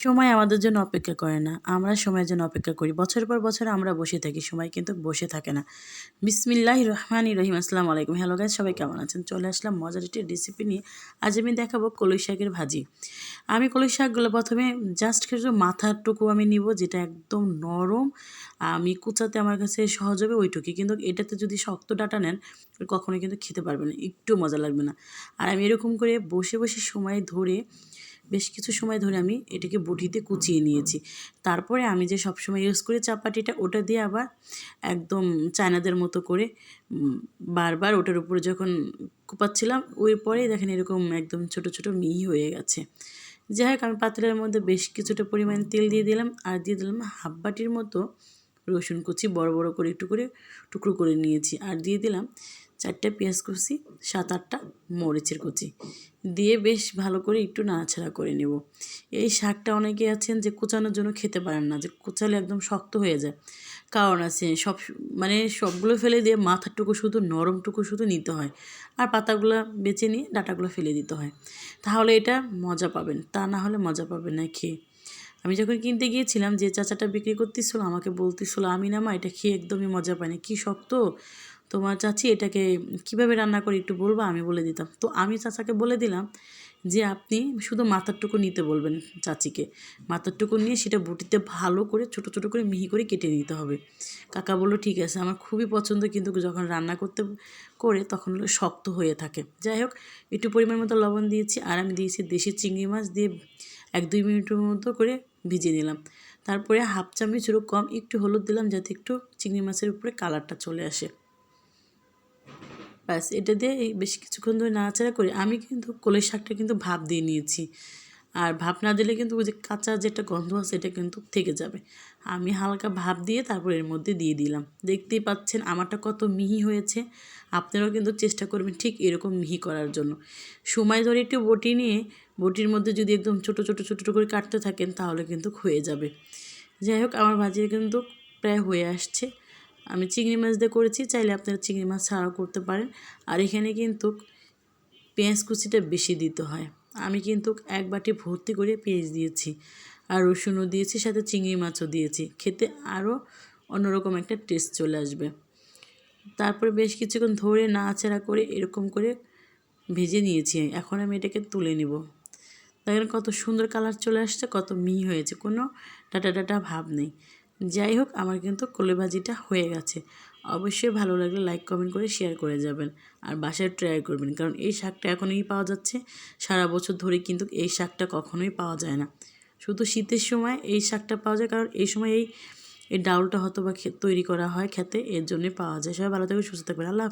সময় আমাদের জন্য অপেক্ষা করে না। আমরা সময়ের জন্য অপেক্ষা করি। বছর পর বছর আমরা বসে থাকি। সময় কিন্তু বসে থাকে না। বিসমিল্লাহ রহমান রহিম। আসসালামু আলাইকুম। হ্যালো গাইজ সবাই কেমন আছেন? চলে আসলাম মজার একটি রেসিপি নিয়ে। আজ আমি দেখাবো কলই শাকের ভাজি। আমি কলই শাকগুলো প্রথমে জাস্ট কিছু মাথারটুকু আমি নিব যেটা একদম নরম, আমি কুচাতে আমার কাছে সহজ হবে ওইটুকুই। কিন্তু এটাতে যদি শক্ত ডাটা নেন, কখনোই কিন্তু খেতে পারবে না। একটু মজা লাগবে না। আর আমি এরকম করে বসে বসে সময় ধরে বেশ কিছু সময় ধরে আমি এটাকে বটিতে কুচিয়ে নিয়েছি। তারপরে আমি যে সব সময় ইউজ করি চাপাটিটা, ওটা দিয়ে আবার একদম চায়নাদের মতো করে বারবার ওটার উপরে যখন কুপাচ্ছিলাম, ওই পরেই দেখেন এরকম একদম ছোট ছোট মিহি হয়ে গেছে। যাই হোক, আমি পাতলের মধ্যে বেশ কিছুটা পরিমাণ তেল দিয়ে দিলাম আর দিয়ে দিলাম হাফ বাটির মতো রসুন কুচি বড় বড় করে একটু করে টুকরো করে নিয়েছি। আর দিয়ে দিলাম চারটে পেঁয়াজ কুচি, সাত আটটা মরিচের কুচি। দিয়ে বেশ ভালো করে একটু নাড়াছাড়া করে নেব। এই শাকটা অনেকে আছেন যে কুচানোর জন্য খেতে পারেন না, যে কুচালে একদম শক্ত হয়ে যায়। কারণ আছে সব মানে সবগুলো ফেলে দিয়ে মাথারটুকু শুধু, নরমটুকু শুধু নিতে হয়। আর পাতাগুলো বেছে নিয়ে ডাটাগুলো ফেলে দিতে হয়। তাহলে এটা মজা পাবেন। তা না হলে মজা পাবেন না খেয়ে। আমি যখন কিনতে গিয়েছিলাম, যে চাচাটা বিক্রি করতেছিল, আমাকে বলতেছিল আমি না মা, এটা খেয়ে একদমই মজা পাইনি কী শক্ত? তোমার চাচি এটাকে কীভাবে রান্না করে একটু বলবা? আমি বলে দিতাম। তো আমি চাচাকে বলে দিলাম যে, আপনি শুধু মাথারটুকু নিতে বলবেন চাচিকে। মাথারটুকু নিয়ে সেটা বুটিতে ভালো করে, ছোট ছোট করে মিহি করে কেটে নিতে হবে। কাকা বলল, ঠিক আছে, আমার খুবই পছন্দ, কিন্তু যখন রান্না করতে করে তখন শক্ত হয়ে থাকে। যাই হোক, একটু পরিমাণ মতো লবণ দিয়েছি আর আমি দিয়েছি দেশি চিংড়ি মাছ দিয়ে এক দুই মিনিটের মতো করে ভিজিয়ে নিলাম। তারপরে হাফ চামচেরও কম একটু হলুদ দিলাম যাতে একটু চিংড়ি মাছের উপরে কালারটা চলে আসে। ব্যাস, এটা দিয়ে বেশ কিছুক্ষণ ধরে নাড়াচাড়া করে আমি কিন্তু কলের শাকটা কিন্তু ভাপ দিয়ে নিয়েছি। আর ভাপ না দিলে কিন্তু ওই যে কাঁচা যেটা গন্ধ আছে এটা কিন্তু থেকে যাবে। আমি হালকা ভাপ দিয়ে তারপর এর মধ্যে দিয়ে দিলাম। দেখতেই পাচ্ছেন আমারটা কত মিহি হয়েছে। আপনারাও কিন্তু চেষ্টা করবেন ঠিক এরকম মিহি করার জন্য। সময় ধরে একটু বটি নিয়ে, বটির মধ্যে যদি একদম ছোটো ছোটো ছোটো ছোটো করে কাটতে থাকেন তাহলে কিন্তু হয়ে যাবে। যাই হোক, আমার ভাজি কিন্তু প্রায় হয়ে আসছে। আমি চিংড়ি মাছ দিয়ে করেছি, চাইলে আপনারা চিংড়ি মাছ ছাড়াও করতে পারেন। আর এখানে কিন্তু পেঁয়াজ কুচিটা বেশি দিতে হয়। আমি কিন্তু এক বাটি ভর্তি করে পেঁয়াজ দিয়েছি আর রসুনও দিয়েছি, সাথে চিংড়ি মাছও দিয়েছি। খেতে আরও অন্যরকম একটা টেস্ট চলে আসবে। তারপরে বেশ কিছুক্ষণ ধরে নাড়াচাড়া করে এরকম করে ভেজে নিয়েছি। এখন আমি এটাকে তুলে নিব। দেখেন কত সুন্দর কালার চলে আসছে, কত মিহি হয়েছে, কোনো ডাটা ডাটা ভাব নেই। যাই হোক, আমার কিন্তু কোলে হয়ে গেছে। অবশ্যই ভালো লাগলে লাইক কমেন্ট করে শেয়ার করে যাবেন আর বাসায় ট্রাই করবেন। কারণ এই শাকটা এখনই পাওয়া যাচ্ছে। সারা বছর ধরে কিন্তু এই শাকটা কখনোই পাওয়া যায় না। শুধু শীতের সময় এই শাকটা পাওয়া যায়, কারণ এই সময় এই এই ডাউলটা হয়তো বা তৈরি করা হয় খেতে, এর জন্যে পাওয়া যায়। সবাই ভালো থাকবে সুস্থ থাকবেন। আল্লাহ